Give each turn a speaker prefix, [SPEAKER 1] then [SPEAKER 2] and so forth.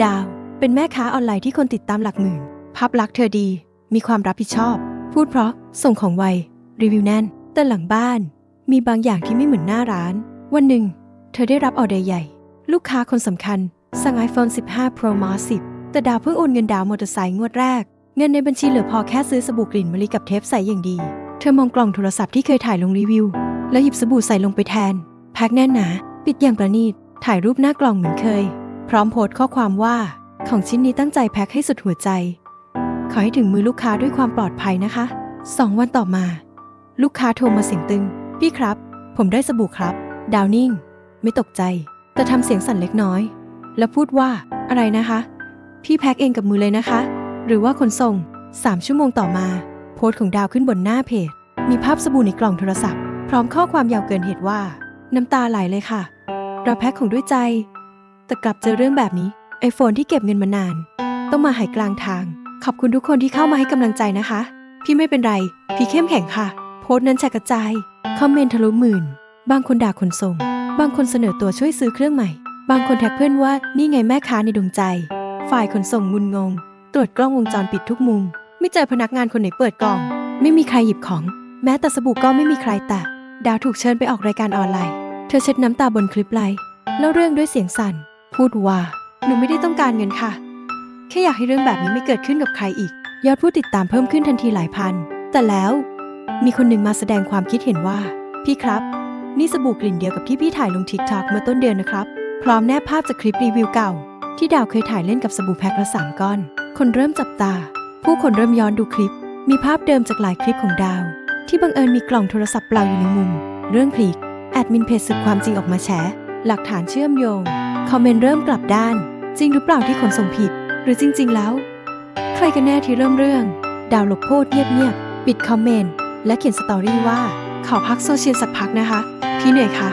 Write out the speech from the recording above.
[SPEAKER 1] ดาว เป็นแม่ค้าออนไลน์ที่คนติดตามหลักหมื่น ภาพลักษณ์เธอดี มีความรับผิดชอบ พูดเพราะ ส่งของไว รีวิวแน่น แต่หลังบ้าน มีบางอย่างที่ไม่เหมือนหน้าร้าน วันหนึ่ง เธอได้รับออเดอร์ใหญ่ ลูกค้าคนสำคัญ สั่ง iPhone 15 Pro Max 10 แต่ดาวเพิ่งโอนเงินดาวมอเตอร์ไซค์งวดแรก เงินในบัญชีเหลือพอแค่ซื้อสบู่กลิ่นมะลิกับเทปใสอย่างดี เธอมองกล่องโทรศัพท์ที่เคยถ่ายลงรีวิว แล้วหยิบสบู่ใส่ลงไปแทน แพ็คแน่นหนา ปิดอย่างประณีต ถ่ายรูปหน้ากล่องเหมือนเคย ร้อมโพสต์ข้อความว่า ของชิ้นนี้ตั้งใจแพ็คให้สุดหัวใจ ขอให้ถึงมือลูกค้าด้วยความปลอดภัยนะคะสองวันต่อมา ลูกค้าโทรมาเสียงตึง พี่ครับ ผมได้สบู่ครับ ดาวนิ่ง ไม่ตกใจ แต่ทำเสียงสั่นเล็กน้อย แล้วพูดว่าอะไรนะคะ พี่แพ็คเองกับมือเลยนะคะ หรือว่าขนส่ง3ชั่วโมงต่อมา โพสต์ของดาวขึ้นบนหน้าเพจ มีภาพสบู่ในกล่องโทรศัพท์ พร้อมข้อความยาวเกินเหตุว่า น้ำตาไหลเลยค่ะ เราแพ็คของด้วยใจ แต่กลับเจอเรื่องแบบนี้ ไอโฟนที่เก็บเงินมานาน ต้องมาหายกลางทาง ขอบคุณทุกคนที่เข้ามาให้กำลังใจนะคะ พี่ไม่เป็นไร พี่เข้มแข็งค่ะ โพสต์นั้นแชร์กระจาย คอมเมนต์ทะลุหมื่น บางคนด่าคนส่ง บางคนเสนอตัวช่วยซื้อเครื่องใหม่ บางคนแท็กเพื่อนว่านี่ไงแม่ค้าในดวงใจ ฝ่ายขนส่งงุนงง ตรวจกล้องวงจรปิดทุกมุม ไม่เจอพนักงานคนไหนเปิดกล่อง ไม่มีใครหยิบของ แม้แต่สบู่ก็ไม่มีใครแตะดาวถูกเชิญไปออกรายการออนไลน์ เธอเช็ดน้ำตาบนคลิปไลฟ์เล่าเรื่องด้วยเสียงสั่น พูดว่า หนูไม่ได้ต้องการเงินค่ะ แค่อยากให้เรื่องแบบนี้ไม่เกิดขึ้นกับใครอีก ยอดผู้ติดตามเพิ่มขึ้นทันทีหลายพัน แต่แล้ว มีคนหนึ่งมาแสดงความคิดเห็นว่า พี่ครับ นี่สบู่กลิ่นเดียวกับที่พี่ถ่ายลงทิกทอกเมื่อต้นเดือนนะครับ พร้อมแนบภาพจากคลิปรีวิวเก่า ที่ดาวเคยถ่ายเล่นกับสบู่แพ็คละสามก้อน คนเริ่มจับตา ผู้คนเริ่มย้อนดูคลิป มีภาพเดิมจากหลายคลิปของดาว ที่บังเอิญมีกล่องโทรศัพท์เปล่าอยู่ในมุม เรื่องพลีกแอดมินเพจสืบความจริงออกมาแฉ หลักฐานเชื่อมโยง คอมเมนต์เริ่มกลับด้าน จริงหรือเปล่าที่ขนส่งผิด หรือจริง ๆ แล้ว ใครกันแน่ที่เริ่มเรื่อง ดาวหลบโพสเงียบๆปิดคอมเมนต์และเขียนสตอรี่ว่าขอพักโซเชียลสักพักนะคะ พี่เหนื่อยค่ะ